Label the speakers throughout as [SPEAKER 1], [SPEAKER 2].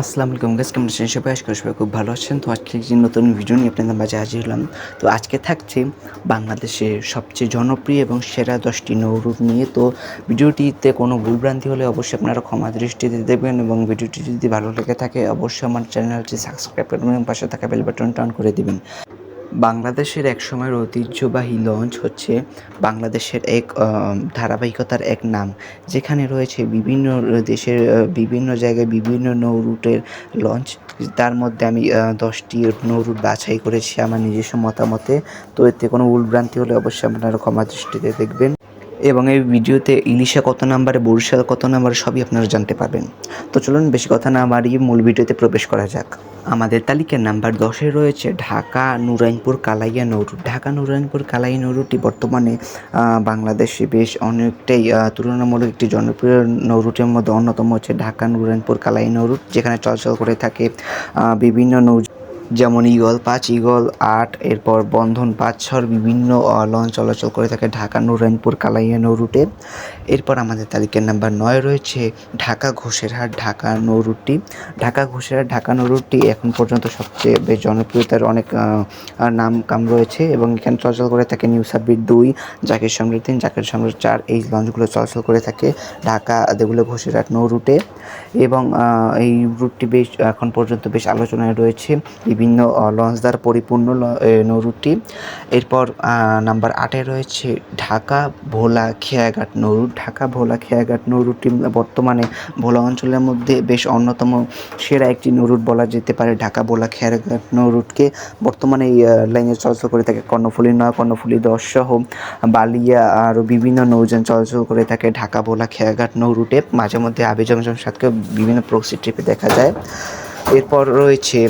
[SPEAKER 1] আসসালামু আলাইকুম গাছ কেমন আছেন? সবাই আজকে সবাই খুব ভালো আছেন। তো আজকে যে নতুন ভিডিও নিয়ে আপনাদের মাঝে হাজির হলাম, তো আজকে থাকছে বাংলাদেশের সবচেয়ে জনপ্রিয় এবং সেরা দশটি নৌরূপ নিয়ে। তো ভিডিওটিতে কোনো ভুলভ্রান্তি হলে অবশ্যই আপনারা ক্ষমা দৃষ্টিতে দেবেন এবং ভিডিওটি যদি ভালো লেগে থাকে, অবশ্যই আমার চ্যানেলটি সাবস্ক্রাইব করবেন এবং পাশে থাকা বেল বাটনটা অন করে দিবেন। বাংলাদেশের এক সময়ের ঐতিহ্যবাহী লঞ্চ হচ্ছে বাংলাদেশের এক ধারাবাহিকতার এক নাম। যেখানে রয়েছে বিভিন্ন দেশের বিভিন্ন জায়গায় বিভিন্ন নৌ রুটের লঞ্চ। তার মধ্যে আমি দশটি নৌ রুট বাছাই করেছি। আমার নিজস্ব মতামতে। তো এতে কোনো উলভ্রান্তি হলে অবশ্যই আপনারা ক্ষমা দৃষ্টিতে দেখবেন। এবং এই ভিডিওতে ইলিশা কত নাম্বারে, বরিশাল কত নাম্বারে, সবই আপনারা জানতে পারবেন। তো চলুন, বেশি কথা না বাড়িয়ে মূল ভিডিওতে প্রবেশ করা যাক। আমাদের তালিকার নাম্বার দশে রয়েছে ঢাকা, নুরাইনপুর, কালাইয়া নৌরুট। ঢাকা, নুরাইনপুর, কালাইয়া নৌরুটটি বর্তমানে বাংলাদেশে বেশ অনেকটাই তুলনামূলক একটি জনপ্রিয় নৌরুটের মধ্যে অন্যতম হচ্ছে ঢাকা, নুরাইনপুর কালাই নৌরুট, যেখানে চলাচল করে থাকে বিভিন্ন নৌ যেমন ইগল পাঁচ ইগল আট, এরপর বন্ধন পাঁচ, ছর বিভিন্ন লঞ্চ চলাচল করে থাকে ঢাকা নুরাইনপুর কালাইয়া, নৌরুটে। এরপর আমাদের তালিকার নাম্বার নয় রয়েছে ঢাকা ঘোষেরহাট, ঢাকা নৌরুটটি। ঢাকা ঘোষেরহাট, ঢাকা নৌরুটটি এখন পর্যন্ত সবচেয়ে বেশ জনপ্রিয়তার অনেক নাম কাম রয়েছে এবং এখানে চলাচল করে থাকে নিউ সাব্বির দুই, জাকির সম্রাট তিন, জাকির সম্রাট চার, এই লঞ্চগুলো চলাচল করে থাকে ঢাকা, দেগুলো ঘোষেরহাট নৌ রুটে এবং এই রুটটি বেশ এখন পর্যন্ত বেশ আলোচনায় রয়েছে। বিভিন্ন লঞ্চ দ্বারা পরিপূর্ণ ল- এ, নৌ রুটটি এরপর নাম্বার আটে রয়েছে ঢাকা ভোলা খেয়াঘাট নৌরুট ঢাকা ভোলা খেয়াঘাট নৌরুটটি বর্তমানে ভোলা অঞ্চলের মধ্যে বেশ অন্যতম সেরা একটি নৌরুট বলা যেতে পারে ঢাকা ভোলা খেয়াঘাট নৌরুটকে। বর্তমানে এই লাইনে চলাচল করে থাকে কর্ণফুলী নয় কর্ণফুলী দশ সহ বালিয়া আরও বিভিন্ন নৌযান চলাচল করে থাকে ঢাকা ভোলা খেয়াঘাট নৌরুটে। মাঝে মধ্যে আবি জমজম সাতকে বিভিন্ন প্রক্সি ট্রিপে দেখা যায়। এরপর রয়েছে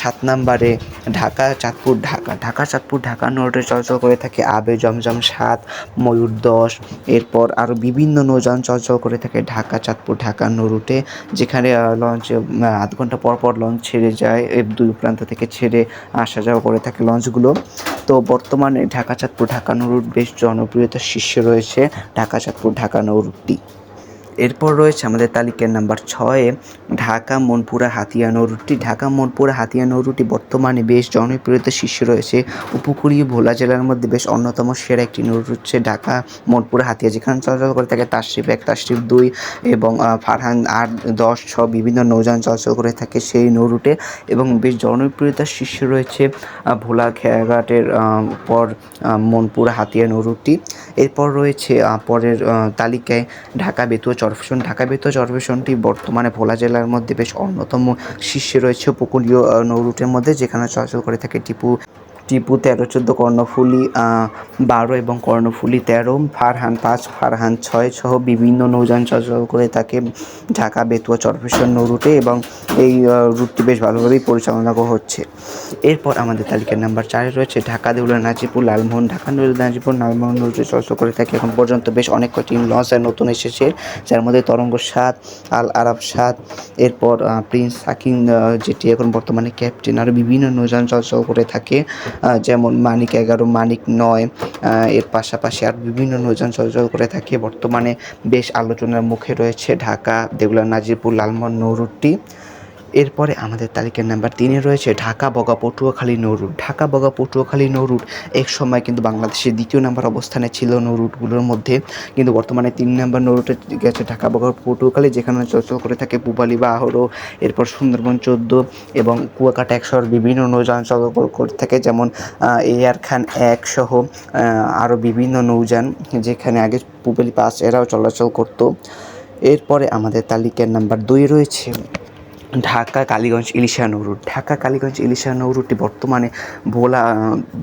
[SPEAKER 1] সাত নাম্বারে ঢাকা, চাঁদপুর, ঢাকা। ঢাকা, চাঁদপুর, ঢাকা নৌরুটে চলাচল করে থাকে আবে, জমজম সাত, ময়ূর দশ। এরপর আরও বিভিন্ন নৌযান চলাচল করে থাকে ঢাকা, চাঁদপুর, ঢাকা নৌরুটে, যেখানে লঞ্চ আধ ঘণ্টা পর পর লঞ্চ ছেড়ে যায়। দুই প্রান্ত থেকে ছেড়ে আসা যাওয়া করে থাকে লঞ্চগুলো তো বর্তমানে ঢাকা, চাঁদপুর, ঢাকা নৌরুট বেশ জনপ্রিয়তার শীর্ষে রয়েছে ঢাকা, চাঁদপুর, ঢাকা নৌরুটটি। এরপর রয়েছে আমাদের তালিকার নাম্বার ছয়ে, ঢাকা মনপুরা হাতিয়া নৌরুটটি ঢাকা মনপুরা হাতিয়া নৌরুটি বর্তমানে বেশ জনপ্রিয়তার শীর্ষে রয়েছে। উপকূলীয় ভোলা জেলার মধ্যে বেশ অন্যতম সেরা একটি নৌরুট হচ্ছে ঢাকা মনপুরা হাতিয়া, যেখানে চলাচল করে থাকে তাশরিফ এক তাশরিফ দুই এবং ফারহান আট, দশ, ছ বিভিন্ন নৌযান চলাচল করে থাকে সেই নৌরুটে এবং বেশ জনপ্রিয়তার শীর্ষে রয়েছে ভোলা খেয়াঘাটের পর মনপুরা হাতিয়া নৌরুটটি এরপর রয়েছে পরের তালিকায় ঢাকা বেতুয়া চরফেশন ঢাকা ভিতর চরফেশনটি বর্তমানে ভোলা জেলার মধ্যে বেশ অন্যতম শীর্ষে রয়েছে। উপকূলীয় নৌরুটের মধ্যে যেখানে চলাচল করে থাকে টিপু টিপু তেরো চোদ্দ কর্ণফুলি বারো এবং কর্ণফুলি তেরো ফারহান পাঁচ ফারহান ছয় সহ বিভিন্ন নৌযান চলাচল করে থাকে ঢাকা বেতুয়া চরফেশন নৌরুটে এবং এই রুটটি বেশ ভালোভাবেই পরিচালনা হচ্ছে। এরপর আমাদের তালিকার নাম্বার চারে রয়েছে ঢাকা দেউলা নাজিপুর লালমোহন ঢাকা দেউলা নাজিপুর লালমোহন রুটে চলাচল করে থাকে এখন পর্যন্ত বেশ অনেক কয়টি লঞ্চ নতুন এসেছে। যার মধ্যে তরঙ্গ সাত আল আরব সাত এরপর প্রিন্স আহ, যেটি এখন বর্তমানে ক্যাপ্টেন আরও বিভিন্ন নৌযান চলাচল করে থাকে। যেমন মানিক এগারো, মানিক নয় এর পাশাপাশি আর বিভিন্ন নৌযান চলাচল করে থাকে। বর্তমানে বেশ আলোচনার মুখে রয়েছে ঢাকা, দেউলা, নাজিরপুর, লালমোহন, নৌরুটটি। এরপরে আমাদের তালিকার নাম্বার তিনে রয়েছে ঢাকা বগা পটুয়াখালী, নৌরুট। ঢাকা বগা পটুয়াখালী, নৌরুট এক সময় কিন্তু বাংলাদেশের দ্বিতীয় নাম্বার অবস্থানে ছিল নৌরুটগুলোর মধ্যে। কিন্তু বর্তমানে তিন নাম্বার নৌরুটে গেছে ঢাকা বগা পটুয়াখালী, যেখানে চলাচল করে থাকে পুবালি বা আহরো এরপর সুন্দরবন চোদ্দ এবং কুয়াকাটা একশোর বিভিন্ন নৌযান চলাচল করে থাকে, যেমন এয়ার খান এক সহ আরও বিভিন্ন নৌযান যেখানে আগে পুবালি পাস এরাও চলাচল করতো। এরপরে আমাদের তালিকার নাম্বার দুই রয়েছে। ঢাকা, কালীগঞ্জ, ইলিশা, নৌরুট। ঢাকা, কালীগঞ্জ, ইলিশা, নৌরুটটি বর্তমানে ভোলা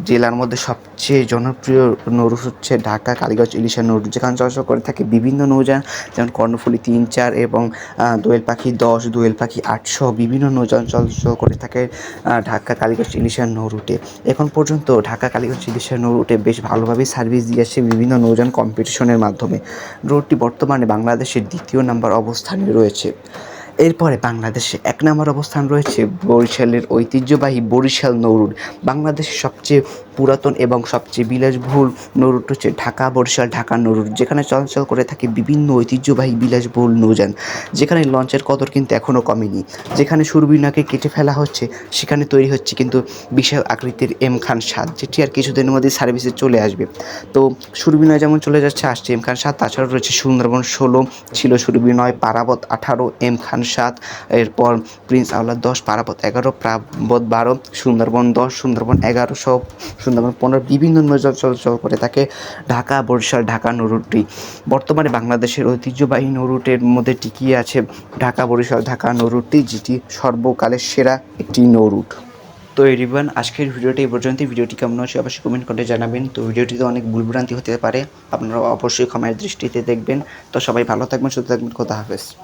[SPEAKER 1] জেলার মধ্যে সবচেয়ে জনপ্রিয় নৌরুট হচ্ছে ঢাকা, কালীগঞ্জ, ইলিশা, নৌরুট। যেখানে চলাচল করে থাকে বিভিন্ন নৌযান, যেমন কর্ণফুলী তিন, চার এবং দোয়েল পাখি দশ, দোয়েল পাখি আটশো বিভিন্ন নৌযান চলাচল করে থাকে ঢাকা, কালীগঞ্জ, ইলিশা, নৌরুটে। এখন পর্যন্ত ঢাকা, কালীগঞ্জ, ইলিশা, নৌরুটে বেশ ভালোভাবেই সার্ভিস দিয়ে আসছে বিভিন্ন নৌযান কম্পিটিশনের মাধ্যমে। রুটটি বর্তমানে বাংলাদেশের দ্বিতীয় নাম্বার অবস্থানে রয়েছে। এরপরে বাংলাদেশে এক নম্বর অবস্থান রয়েছে বরিশালের ঐতিহ্যবাহী বরিশাল নৌরুট বাংলাদেশের সবচেয়ে পুরাতন এবং সবচেয়ে বিলাসবহুল নৌরুট হচ্ছে ঢাকা বরিশাল ঢাকা নৌরুট যেখানে চলাচল করে থাকে বিভিন্ন ঐতিহ্যবাহী বিলাসবহুল নৌযান, যেখানে লঞ্চের কদর কিন্তু এখনও কমেনি। যেখানে সুরবিনাকে কেটে ফেলা হচ্ছে, সেখানে তৈরি হচ্ছে কিন্তু বিশাল আকৃতির এম খান সাত, যেটি আর কিছুদিনের মধ্যে সার্ভিসে চলে আসবে। তো সুরবিনয় যেমন চলে যাচ্ছে, আসছে এম খান সাত, তাছাড়াও রয়েছে সুন্দরবন ষোলো, ছিল সুরবিনয় পারাবত আঠারো, এম খান সাত, এরপর প্রিন্স আওলাদ দশ, পারাবত এগারো, প্রাবত বারো, সুন্দরবন দশ, সুন্দরবন এগারো সব সুন্দরবন পনেরো বিভিন্ন নৌযান চলাচল করে থাকে ঢাকা, বরিশাল, ঢাকা নৌরুটটি বর্তমানে বাংলাদেশের ঐতিহ্যবাহী নৌরুটের মধ্যে টিকিয়ে আছে ঢাকা, বরিশাল, ঢাকা নৌরুটটি যেটি সর্বকালের সেরা একটি নৌরুট। তো এরিবান আজকের ভিডিওটি এই পর্যন্ত ভিডিওটি কেমন হচ্ছে অবশ্যই কমেন্ট করে জানাবেন। তো ভিডিওটিতে অনেক ভুলভ্রান্তি হতে পারে। আপনারা অবশ্যই ক্ষমার দৃষ্টিতে দেখবেন। তো সবাই ভালো থাকবেন, সুস্থ থাকবেন। কথা হাফেজ।